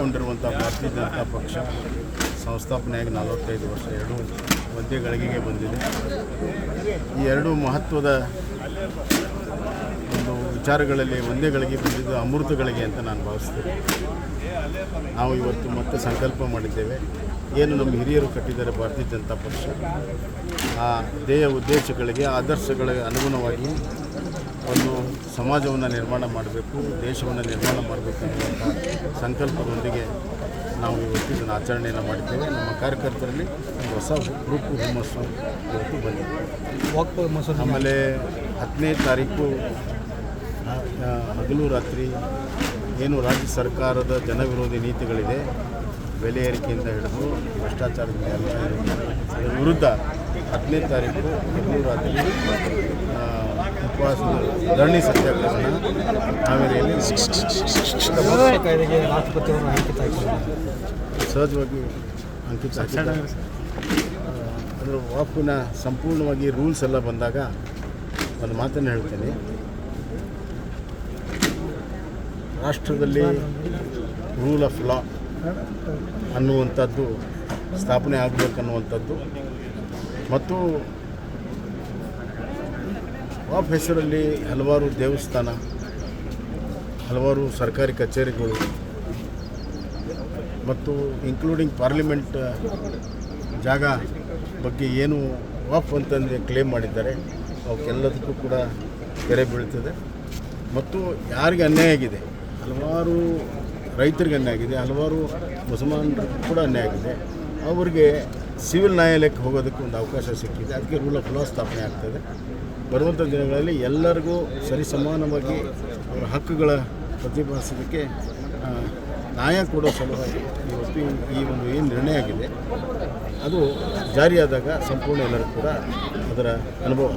ಕೊಂಡಿರುವಂಥ ಭಾರತೀಯ ಜನತಾ ಪಕ್ಷ ಸಂಸ್ಥಾಪನೆಯಾಗಿ ನಲವತ್ತೈದು ವರ್ಷ, ಎರಡು ಒಂದೇ ಗಳಿಗೆಗೆ ಬಂದಿದೆ. ಈ ಎರಡು ಮಹತ್ವದ ಒಂದು ವಿಚಾರಗಳಲ್ಲಿ ಒಂದೇ ಗಳಿಗೆ ಬಂದಿದ್ದು ಅಮೃತ ಗಳಿಗೆ ಅಂತ ನಾನು ಭಾವಿಸ್ತೇನೆ. ನಾವು ಇವತ್ತು ಮತ್ತೆ ಸಂಕಲ್ಪ ಮಾಡಿದ್ದೇವೆ. ಏನು ನಮ್ಮ ಹಿರಿಯರು ಕಟ್ಟಿದ್ದಾರೆ ಭಾರತೀಯ ಜನತಾ ಪಕ್ಷ, ಆ ಧ್ಯೇಯ ಉದ್ದೇಶಗಳಿಗೆ, ಆದರ್ಶಗಳಿಗೆ ಅನುಗುಣವಾಗಿ ಸಮಾಜವನ್ನು ನಿರ್ಮಾಣ ಮಾಡಬೇಕು ದೇಶವನ್ನು ನಿರ್ಮಾಣ ಮಾಡಬೇಕು ಅನ್ನುವಂಥ ಸಂಕಲ್ಪದೊಂದಿಗೆ ನಾವು ಇವತ್ತು ಇದನ್ನು ಆಚರಣೆಯನ್ನು ಮಾಡಿದ್ದೇವೆ. ನಮ್ಮ ಕಾರ್ಯಕರ್ತರಲ್ಲಿ ಒಂದು ಹೊಸ ಗ್ರೂಪ್ ಹುಮ್ಮಸ್ಸು ಇವತ್ತು ಬಂದಿದೆ. ಆಮೇಲೆ ಹತ್ತನೇ ತಾರೀಕು ಹಗಲು ರಾತ್ರಿ ಏನು ರಾಜ್ಯ ಸರ್ಕಾರದ ಜನವಿರೋಧಿ ನೀತಿಗಳಿದೆ ಬೆಲೆ ಏರಿಕೆಯಿಂದ ಹಿಡಿದು ಭ್ರಷ್ಟಾಚಾರದಿಂದ ಎಲ್ಲ ಅದರ ವಿರುದ್ಧ ಹತ್ತನೇ ತಾರೀಕು ಹಗಲು ರಾತ್ರಿ ಉಪವಾಸ ಧರಣಿ ಸತ್ಯಾಗ್ರಹವನ್ನು ಹಾವೇರಿಯಲ್ಲಿ ಕಾಯ್ದೆಗೆ ರಾಷ್ಟ್ರಪತಿಯವರು ಅಂಕಿತ ಸಹಜವಾಗಿ ಅಂಕಿತ. ಅದರ ವಾಪುನ ಸಂಪೂರ್ಣವಾಗಿ ರೂಲ್ಸ್ ಎಲ್ಲ ಬಂದಾಗ ಒಂದು ಮಾತನ್ನು ಹೇಳ್ತೀನಿ ರಾಷ್ಟ್ರದಲ್ಲಿ ರೂಲ್ ಆಫ್ ಲಾ ಅನ್ನುವಂಥದ್ದು, ಸ್ಥಾಪನೆ ಆಗಬೇಕನ್ನುವಂಥದ್ದು ಮತ್ತು ವಾಪ್ ಹೆಸರಲ್ಲಿ ಹಲವಾರು ದೇವಸ್ಥಾನ, ಹಲವಾರು ಸರ್ಕಾರಿ ಕಚೇರಿಗಳು ಮತ್ತು ಇನ್ಕ್ಲೂಡಿಂಗ್ ಪಾರ್ಲಿಮೆಂಟ್ ಜಾಗ ಬಗ್ಗೆ ಏನು ವಾಫ್ ಅಂತಂದರೆ ಕ್ಲೇಮ್ ಮಾಡಿದ್ದಾರೆ. ಅವಕ್ಕೆಲ್ಲದಕ್ಕೂ ಕೂಡ ತೆರೆ ಬೀಳ್ತದೆ. ಮತ್ತು ಯಾರಿಗೆ ಅನ್ಯಾಯ ಆಗಿದೆ? ಹಲವಾರು ರೈತರಿಗೆ ಅನ್ಯಾಯ ಆಗಿದೆ. ಹಲವಾರು ಮುಸಲ್ಮಾನರಿಗೂ ಕೂಡ ಅನ್ಯಾಯ ಆಗಿದೆ. ಅವರಿಗೆ ಸಿವಿಲ್ ನ್ಯಾಯಾಲಯಕ್ಕೆ ಹೋಗೋದಕ್ಕೆ ಒಂದು ಅವಕಾಶ ಸಿಕ್ಕಿದೆ. ಅದಕ್ಕೆ ರೂಲ್ ಆಫ್ ಲಾ ಸ್ಥಾಪನೆ ಆಗ್ತದೆ. ಬರುವಂಥ ದಿನಗಳಲ್ಲಿ ಎಲ್ಲರಿಗೂ ಸರಿ ಸಮಾನವಾಗಿ ಅವರ ಹಕ್ಕುಗಳ ಪ್ರತಿಪಾದಿಸೋದಕ್ಕೆ ನ್ಯಾಯ ಕೊಡೋ ಸಲುವಾಗಿ ಇವತ್ತು ಈ- ಒಂದು ಏನು ನಿರ್ಣಯ ಆಗಿದೆ, ಅದು ಜಾರಿಯಾದಾಗ ಸಂಪೂರ್ಣ ಎಲ್ಲರೂ ಕೂಡ ಅದರ ಅನುಭವ.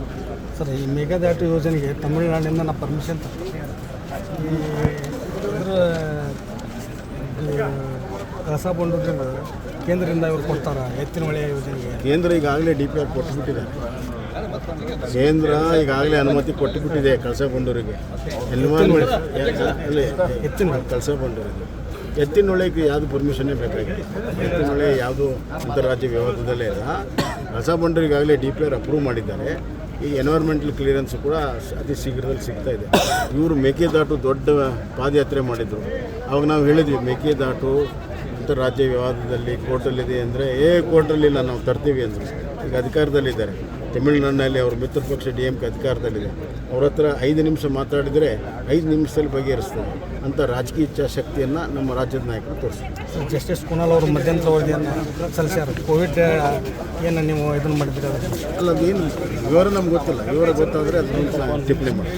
ಸರ್, ಈ ಮೇಘದಾಟು ಯೋಜನೆಗೆ ತಮಿಳುನಾಡಿನಿಂದ ನಾವು ಪರ್ಮಿಷನ್ ತಗೊಂಡು ಇದ್ರ ಕೇಂದ್ರದಿಂದ ಇವರು ಕೊಡ್ತಾರ? ಎತ್ತಿನ ಹೊಳೆ ಯೋಜನೆಗೆ? ಕೇಂದ್ರ ಈಗಾಗಲೇ ಡಿ ಪಿ ಆರ್ ಕೊಟ್ಟುಬಿಟ್ಟಿದೆ. ಕೇಂದ್ರ ಈಗಾಗಲೇ ಅನುಮತಿ ಕೊಟ್ಟುಬಿಟ್ಟಿದೆ ಕಳಸ ಬಂಡೂರಿಗೆ. ಎನ್ವಿರಾನ್ಮೆಂಟ್ ಅಲ್ಲಿ ಎತ್ತಿನ ಕಳಸಾ ಬಂಡೂರಿಗೆ. ಎತ್ತಿನೊಳೆಗೆ ಯಾವುದು ಪರ್ಮಿಷನ್ನೇ ಬೇಕಾಗಿದೆ ಎತ್ತಿನೊಳೆ ಯಾವುದು ಅಂತಾರಾಜ್ಯ ವ್ಯವಹಾರದಲ್ಲೇ ಇಲ್ಲ ಕಸ ಬಂಡೂರಿಗಾಗಲೇ ಡಿ ಪಿ ಆರ್ ಅಪ್ರೂವ್ ಮಾಡಿದ್ದಾರೆ. ಈ ಎನ್ವೈರ್ಮೆಂಟಲ್ ಕ್ಲಿಯರೆನ್ಸ್ ಕೂಡ ಅತಿ ಶೀಘ್ರದಲ್ಲಿ ಸಿಗ್ತಾ ಇದೆ. ಇವರು ಮೇಕೆದಾಟು ದೊಡ್ಡ ಪಾದಯಾತ್ರೆ ಮಾಡಿದರು. ಅವಾಗ ನಾವು ಹೇಳಿದ್ವಿ ಮೇಕೆದಾಟು ಅಂತಾರಾಜ್ಯ ವಿವಾದದಲ್ಲಿ ಕೋರ್ಟಲ್ಲಿದೆ ಅಂದರೆ ಏ ಕೋರ್ಟಲ್ಲಿಲ್ಲ ನಾವು ತರ್ತೀವಿ ಅಂದರು. ಈಗ ಅಧಿಕಾರದಲ್ಲಿದ್ದಾರೆ. ತಮಿಳುನಾಡಿನಲ್ಲಿ ಅವ್ರ ಮಿತ್ರ ಪಕ್ಷ ಡಿ ಎಂ ಕೆ ಅಧಿಕಾರದಲ್ಲಿದೆ. ಅವ್ರ ಹತ್ರ ಐದು ನಿಮಿಷ ಮಾತಾಡಿದರೆ ಐದು ನಿಮಿಷದಲ್ಲಿ ಬಗೆಹರಿಸ್ತಾರೆ ಅಂತ ರಾಜಕೀಯ ಇಚ್ಛಾಶಕ್ತಿಯನ್ನು ನಮ್ಮ ರಾಜ್ಯದ ನಾಯಕರು ತೋರಿಸ್ತಾರೆ ಜಸ್ಟಿಸ್ ಕುನಾಲ್ ಅವರು ಮಧ್ಯಂತರ ವರದಿಯನ್ನು ಸಲ್ಲಿಸ್ಯಾರ. ಕೋವಿಡ್ ಏನು ನೀವು ಇದನ್ನು ಮಾಡಿದ್ರೆ ಅಲ್ಲ ಅದೇನು ವಿವರ ನಮ್ಗೆ ಗೊತ್ತಿಲ್ಲ. ವಿವರ ಗೊತ್ತಾದರೆ ಅದನ್ನು ಟಿಪ್ಪಣಿ ಮಾಡಿ